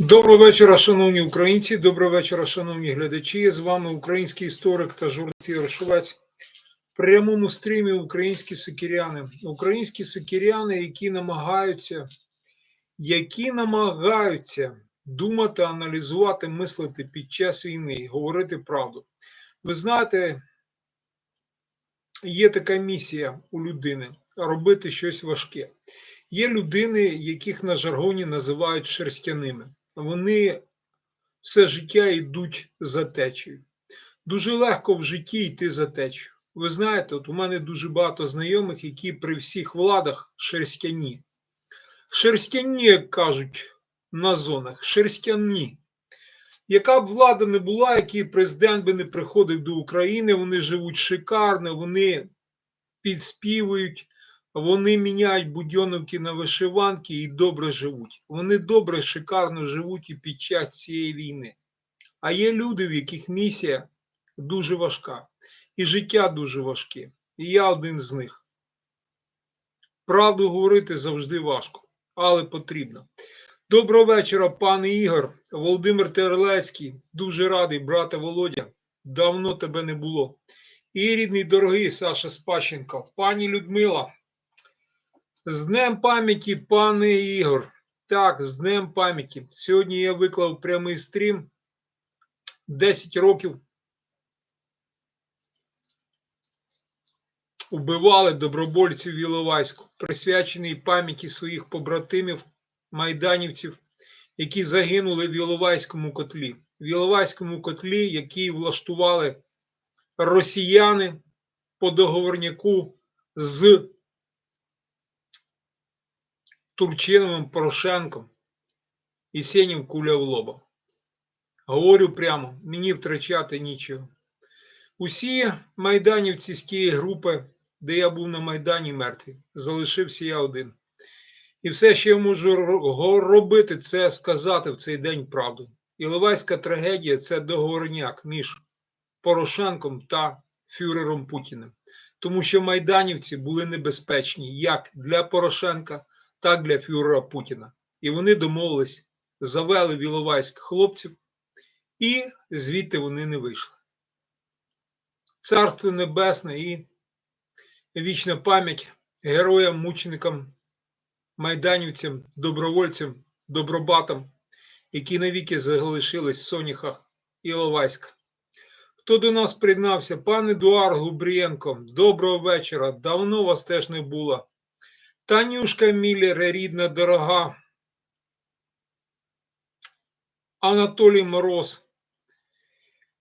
Доброго вечора, шановні українці. Доброго вечора, шановні глядачі. З вами український історик та журналіст Ігор Шувець. В прямому стрімі українські сокиряни. Українські сокиряни, які намагаються, які намагаються думати, аналізувати, мислити під час війни говорити правду. Ви знаєте, є така місія у людини робити щось важке. Є людини, яких на жаргоні називають шерстяними. Вони все життя йдуть за течею. Дуже легко в житті йти за течею. Ви знаєте, от у мене дуже багато знайомих, які при всіх владах шерстяні. Шерстяні, як кажуть на зонах, шерстяні. Яка б влада не була, який президент би не приходив до України, вони живуть шикарно, вони підспівують, вони міняють будьоновки на вишиванки і добре живуть. Вони добре, шикарно живуть і під час цієї війни. А є люди, в яких місія дуже важка, і життя дуже важке. І я один з них. Правду говорити завжди важко, але потрібно. Доброго вечора, пане Ігор, Володимир Терлецький. Дуже радий, брате Володя. Давно тебе не було. І рідний дорогий Саша Спащенко, пані Людмила. З Днем пам'яті, пане Ігор. Так, з Днем пам'яті. Сьогодні я виклав прямий стрім. 10 років. Убивали добровольців в Іловайську, присвячений пам'яті своїх побратимів, майданівців, які загинули в Іловайському котлі. В Іловайському котлі, який влаштували росіяни по договорняку з Турчиновим Порошенком і Сенів куля в лоба. Говорю прямо, мені втрачати нічого. Усі майданівці з тієї групи, де я був на Майдані мертві, залишився я один. І все, що я можу робити, це сказати в цей день правду. Іловайська трагедія це договорняк між Порошенком та Фюрером Путіним. Тому що майданівці були небезпечні як для Порошенка, так для фюрера Путіна. І вони домовились, завели в Іловайськ хлопців, і звідти вони не вийшли. Царство Небесне і вічна пам'ять героям, мученикам, майданівцям, добровольцям, добробатам, які навіки залишились в соняхах Іловайська. Хто до нас приєднався? Пан Едуард Губрієнко, доброго вечора. Давно вас теж не було. Танюшка Міллер, рідна, дорога. Анатолій Мороз.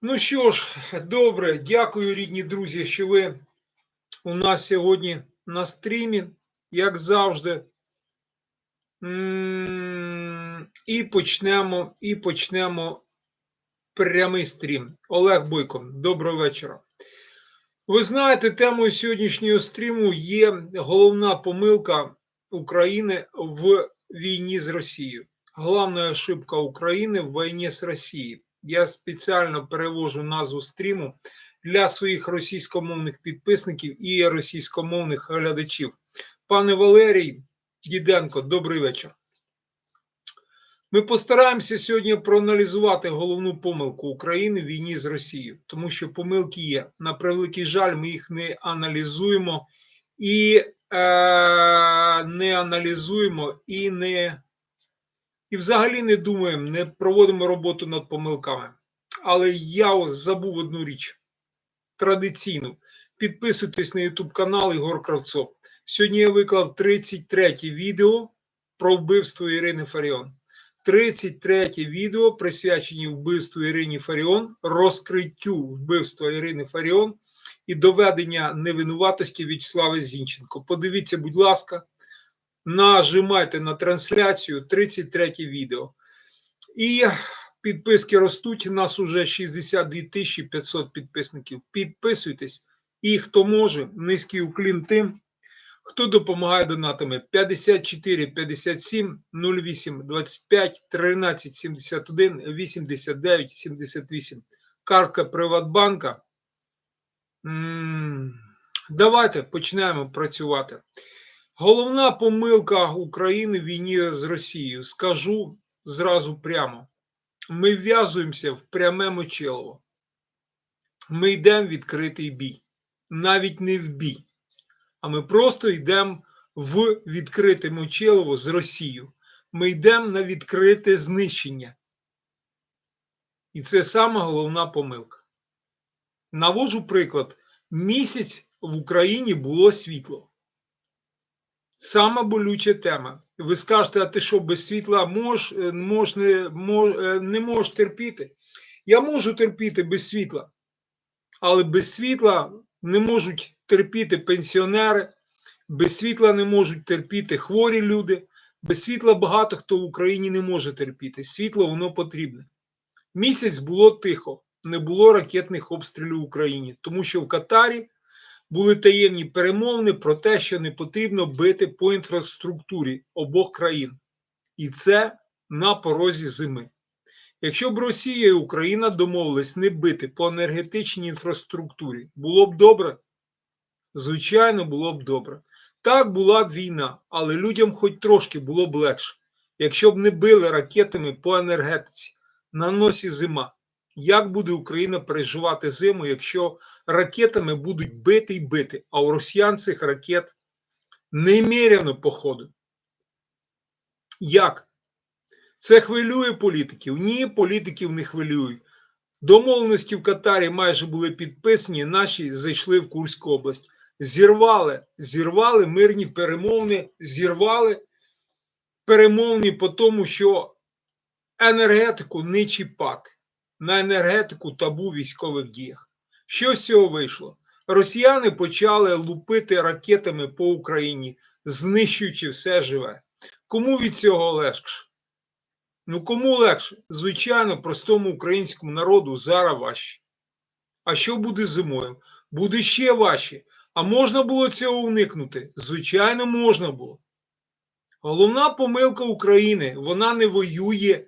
Ну що ж, добре, дякую, рідні друзі, що ви у нас сьогодні на стрімі, як завжди. І почнемо, і почнемо прямий стрім. Олег Бойко, доброго вечора. Ви знаєте, темою сьогоднішнього стріму є головна помилка України в війні з Росією. Головна ошибка України в війні з Росією. Я спеціально перевожу назву стріму для своїх російськомовних підписників і російськомовних глядачів. Пане Валерій Діденко, добрий вечір. Ми постараємося сьогодні проаналізувати головну помилку України в війні з Росією, тому що помилки є. На превеликий жаль, ми їх не аналізуємо і е, не аналізуємо і не і взагалі не думаємо, не проводимо роботу над помилками. Але я забув одну річ традиційну. Підписуйтесь на YouTube канал Ігор Кравцов. Сьогодні я виклав 33 відео про вбивство Ірини Фаріон. 33 відео присвячені вбивству Ірині Фаріон, розкриттю вбивства Ірини Фаріон і доведення невинуватості В'ячеслава Зінченко. Подивіться, будь ласка, нажимайте на трансляцію 33 відео. І підписки ростуть. У нас уже 62 500 підписників. Підписуйтесь. І хто може, низький уклін тим, Хто допомагає донатами 54 57 08 25 13 71 89 78. Картка Приватбанка. Давайте почнемо працювати. Головна помилка України в війні з Росією. Скажу зразу прямо. Ми вв'язуємося в пряме мочилово. Ми йдемо відкритий бій. Навіть не в бій, а ми просто йдемо в відкрите мочилово з Росією. Ми йдемо на відкрите знищення. І це сама головна помилка. Навожу приклад: місяць в Україні було світло. Сама болюча тема. Ви скажете, а ти що без світла мож, е, мож, не, мож, е, не можеш терпіти? Я можу терпіти без світла, але без світла не можуть терпіти пенсіонери, без світла не можуть терпіти хворі люди, без світла багато хто в Україні не може терпіти. Світло воно потрібне. Місяць було тихо, не було ракетних обстрілів в Україні, тому що в Катарі були таємні перемовини про те, що не потрібно бити по інфраструктурі обох країн. І це на порозі зими. Якщо б Росія і Україна домовились не бити по енергетичній інфраструктурі, було б добре? Звичайно, було б добре. Так була б війна, але людям хоч трошки було б легше, якщо б не били ракетами по енергетиці. На носі зима. Як буде Україна переживати зиму, якщо ракетами будуть бити й бити, а у росіян цих ракет неміряно походу? Як? Це хвилює політиків? Ні, політиків не хвилює. Домовленості в Катарі майже були підписані, наші зайшли в Курську область. Зірвали, зірвали мирні перемовини, зірвали перемовини по тому, що енергетику не чіпати. На енергетику табу військових діях. Що з цього вийшло? Росіяни почали лупити ракетами по Україні, знищуючи все живе. Кому від цього легше? Ну кому легше? Звичайно, простому українському народу зараз важче. А що буде зимою? Буде ще важче. А можна було цього уникнути? Звичайно, можна було. Головна помилка України вона не воює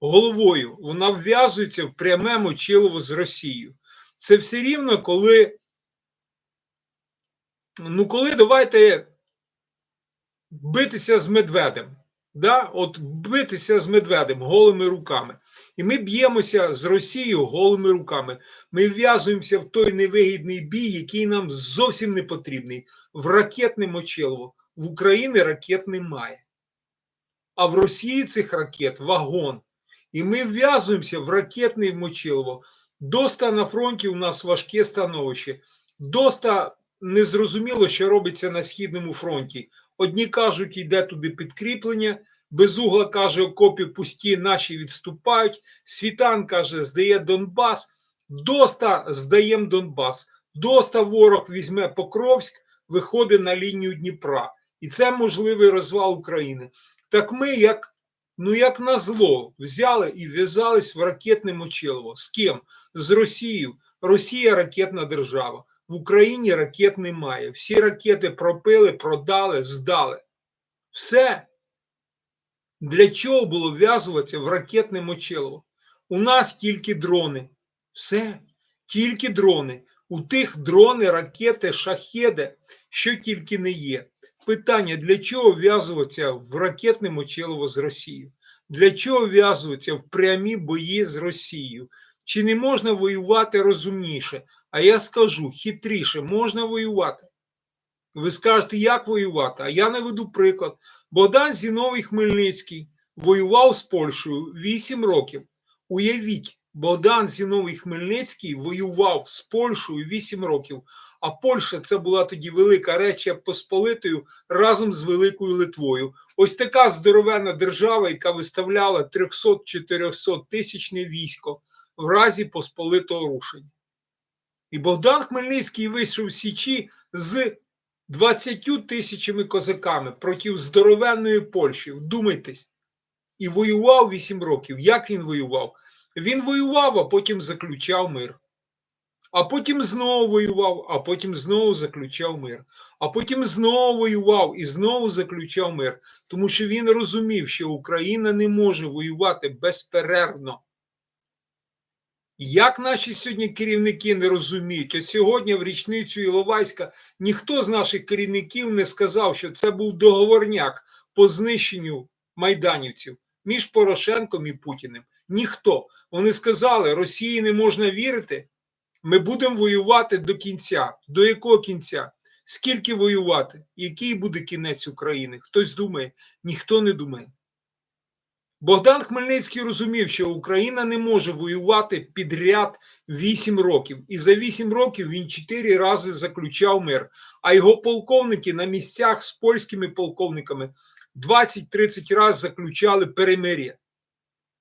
головою, вона вв'язується в пряме мочилово з Росією. Це все рівно, коли. Ну, коли давайте битися з медведем. Да? От битися з медведем голими руками. І ми б'ємося з Росією голими руками. Ми вв'язуємося в той невигідний бій, який нам зовсім не потрібний. В ракетне мочилово. В Україні ракет немає. А в Росії цих ракет вагон. І ми вв'язуємося в ракетне мочилово. Доста на фронті у нас важке становище. Доста незрозуміло, що робиться на Східному фронті. Одні кажуть, йде туди підкріплення. Безугла каже, окопі пусті, наші відступають. Світан каже, здає Донбас. Доста здаємо Донбас. Доста ворог візьме Покровськ, виходить на лінію Дніпра. І це можливий розвал України. Так ми, як ну як на зло, взяли і в'язались в ракетне мочилово. З ким? З Росією. Росія ракетна держава. В Україні ракет немає. Всі ракети пропили, продали, здали. Все. Для чого було вв'язуватися в ракетне мочилово? У нас тільки дрони. Все. Тільки дрони. У тих дрони, ракети, шахеди, що тільки не є. Питання: для чого вв'язуватися в ракетне мочилово з Росією? Для чого вв'язуватися в прямі бої з Росією? Чи не можна воювати розумніше? А я скажу хитріше, можна воювати. Ви скажете, як воювати? А я наведу приклад. Богдан Зіновий Хмельницький воював з Польщею 8 років. Уявіть, Богдан Зіновий Хмельницький воював з Польщею 8 років. А Польща це була тоді велика Речія Посполитою разом з Великою Литвою. Ось така здоровенна держава, яка виставляла 300-400 тисячне військо в разі посполитого рушення. І Богдан Хмельницький вийшов з Січі з 20 тисячами козаками проти здоровенної Польщі. Вдумайтесь. І воював 8 років. Як він воював? Він воював, а потім заключав мир. А потім знову воював, а потім знову заключав мир. А потім знову воював і знову заключав мир. Тому що він розумів, що Україна не може воювати безперервно. Як наші сьогодні керівники не розуміють, от сьогодні в річницю Іловайська ніхто з наших керівників не сказав, що це був договорняк по знищенню майданівців. між Порошенком і Путіним? Ніхто. Вони сказали, Росії не можна вірити. Ми будемо воювати до кінця. До якого кінця? Скільки воювати? Який буде кінець України? Хтось думає, ніхто не думає. Богдан Хмельницький розумів, що Україна не може воювати підряд 8 років. І за 8 років він 4 рази заключав мир. А його полковники на місцях з польськими полковниками 20-30 разів заключали перемир'я.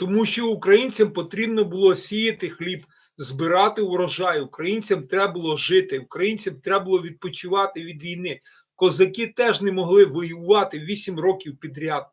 Тому що українцям потрібно було сіяти хліб, збирати урожай. Українцям треба було жити, українцям треба було відпочивати від війни. Козаки теж не могли воювати 8 років підряд.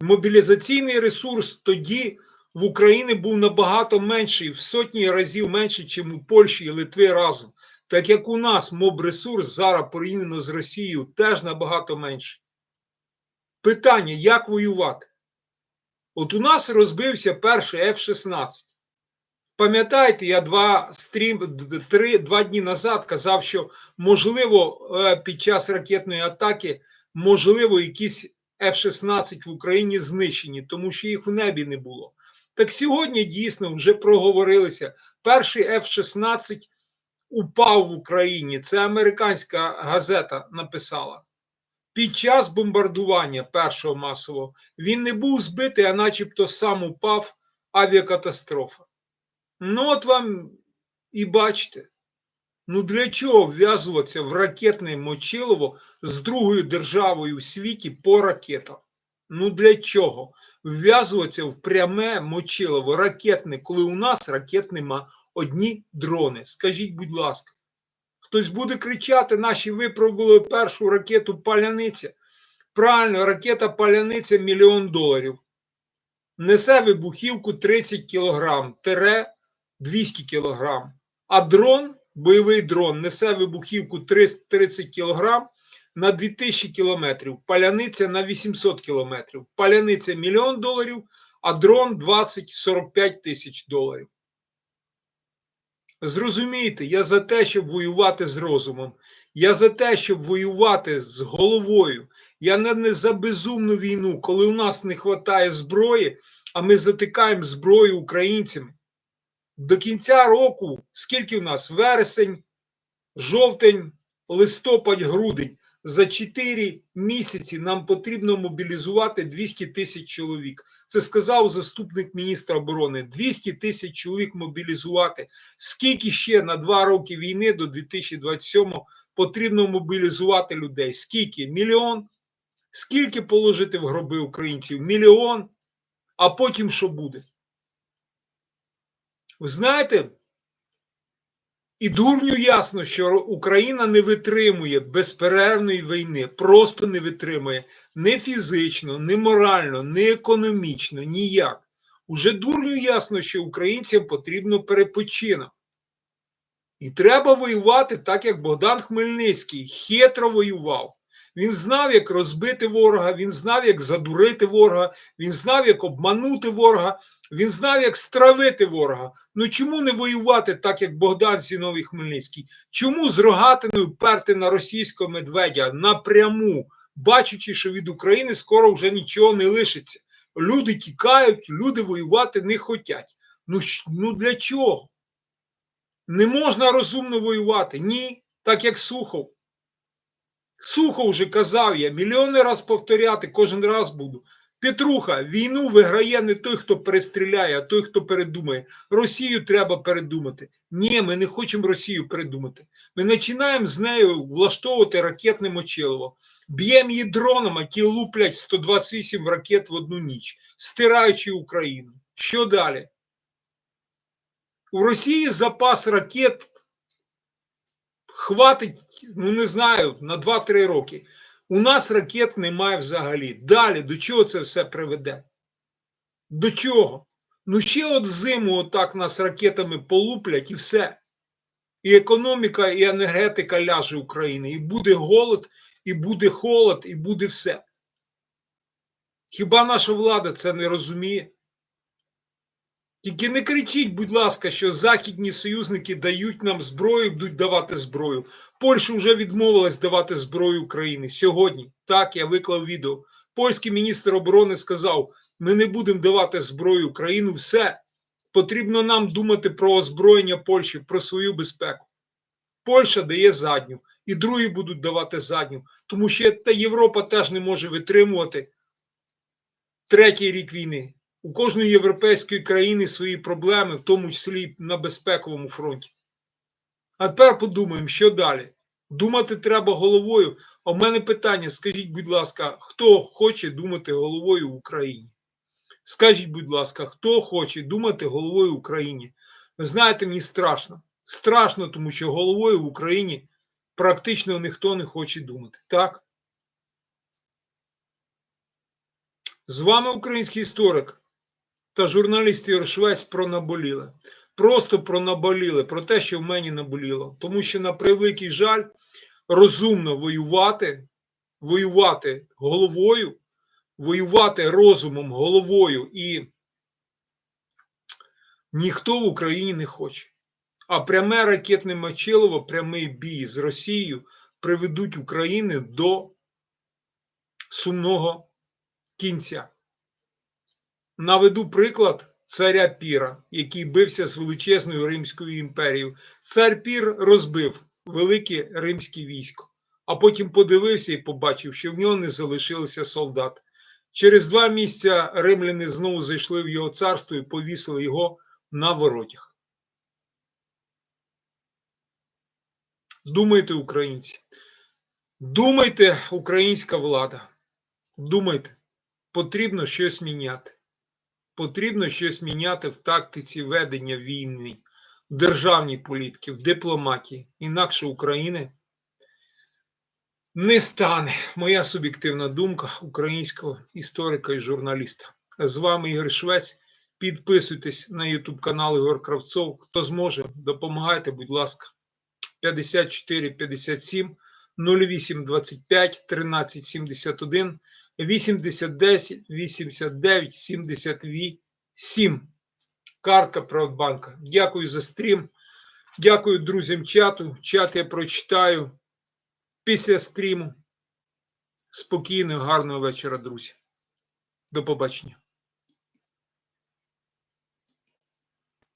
Мобілізаційний ресурс тоді в Україні був набагато менший, в сотні разів менше, ніж у Польщі і Литви разом. Так як у нас моб-ресурс зараз порівняно з Росією теж набагато менший. Питання: як воювати? От у нас розбився перший F-16. Пам'ятаєте, я два стрім, три, два дні назад казав, що можливо е, під час ракетної атаки, можливо, якісь F-16 в Україні знищені, тому що їх в небі не було. Так сьогодні дійсно вже проговорилися. Перший F-16 упав в Україні. Це американська газета написала. Під час бомбардування першого масового він не був збитий, а начебто сам упав авіакатастрофа. Ну, от вам і бачите. Ну для чого вв'язуватися в ракетне мочилово з другою державою в світі по ракетам? Ну для чого? Вв'язуватися в пряме мочилово ракетне, коли у нас ракет нема одні дрони. Скажіть, будь ласка, хтось буде кричати: наші випробували першу ракету паляниця. Правильно, ракета паляниця мільйон доларів. Несе вибухівку 30 кілограм, тире 200 кілограм. А дрон бойовий дрон несе вибухівку 30 кг на 2000 кілометрів, паляниця на 800 кілометрів. Паляниця мільйон доларів, а дрон 20-45 тисяч доларів. Зрозумійте, я за те, щоб воювати з розумом. Я за те, щоб воювати з головою. Я не за безумну війну, коли у нас не вистачає зброї, а ми затикаємо зброю українцями до кінця року, скільки в нас? Вересень, жовтень, листопад, грудень. За 4 місяці нам потрібно мобілізувати 200 тисяч чоловік. Це сказав заступник міністра оборони. 200 тисяч чоловік мобілізувати. Скільки ще на 2 роки війни до 2027-го потрібно мобілізувати людей? Скільки? Мільйон? Скільки положити в гроби українців? Мільйон. А потім що буде? Ви знаєте, і дурню ясно, що Україна не витримує безперервної війни, просто не витримує не фізично, не морально, не економічно, ніяк. Уже дурню ясно, що українцям потрібно перепочинок. І треба воювати так, як Богдан Хмельницький хитро воював. Він знав, як розбити ворога, він знав, як задурити ворога, він знав, як обманути ворога, він знав, як стравити ворога. Ну чому не воювати так, як Богдан Зіновій Хмельницький? Чому з рогатиною перти на російського медведя напряму, бачачи, що від України скоро вже нічого не лишиться? Люди тікають, люди воювати не хочуть. Ну, ну для чого? Не можна розумно воювати. Ні, так як Сухов. Сухо вже казав я, мільйони раз повторяти, кожен раз буду. Петруха, війну виграє не той, хто перестріляє, а той, хто передумає. Росію треба передумати. Ні, ми не хочемо Росію передумати. Ми починаємо з нею влаштовувати ракетне мочилово. Б'ємо її дроном, які луплять 128 ракет в одну ніч, стираючи Україну. Що далі? У Росії запас ракет хватить, ну не знаю, на 2-3 роки. У нас ракет немає взагалі. Далі до чого це все приведе? До чого? Ну ще от зиму отак нас ракетами полуплять і все. І економіка, і енергетика ляже України. І буде голод, і буде холод, і буде все. Хіба наша влада це не розуміє? Тільки не кричіть, будь ласка, що західні союзники дають нам зброю, будуть давати зброю. Польща вже відмовилась давати зброю Україні сьогодні. Так, я виклав відео. Польський міністр оборони сказав: ми не будемо давати зброю Україну, все. Потрібно нам думати про озброєння Польщі, про свою безпеку. Польща дає задню, і другі будуть давати задню, тому що та Європа теж не може витримувати третій рік війни. У кожної європейської країни свої проблеми, в тому числі на безпековому фронті. А тепер подумаємо, що далі. Думати треба головою. А в мене питання: скажіть, будь ласка, хто хоче думати головою в Україні? Скажіть, будь ласка, хто хоче думати головою в Україні? Ви знаєте, мені страшно. Страшно, тому що головою в Україні практично ніхто не хоче думати. Так? З вами український історик та журналіст Ігор Швець про наболіле. Просто про наболіле, про те, що в мені наболіло. Тому що, на превеликий жаль, розумно воювати, воювати головою, воювати розумом, головою і ніхто в Україні не хоче. А пряме ракетне Мочилово, прямий бій з Росією приведуть України до сумного кінця. Наведу приклад царя Піра, який бився з величезною Римською імперією. Цар Пір розбив велике римське військо, а потім подивився і побачив, що в нього не залишилося солдат. Через два місяці римляни знову зайшли в його царство і повісили його на воротях. Думайте, українці. Думайте, українська влада. Думайте, потрібно щось міняти. Потрібно щось міняти в тактиці ведення війни, в державній політиці, в дипломатії. Інакше України не стане. Моя суб'єктивна думка українського історика і журналіста. З вами Ігор Швець. Підписуйтесь на YouTube канал Ігор Кравцов. Хто зможе, допомагайте, будь ласка. 54 57 08 25 13 71 80 10 89 78. Картка Приватбанка. Дякую за стрім. Дякую друзям чату. Чат я прочитаю після стріму. Спокійного, гарного вечора, друзі. До побачення.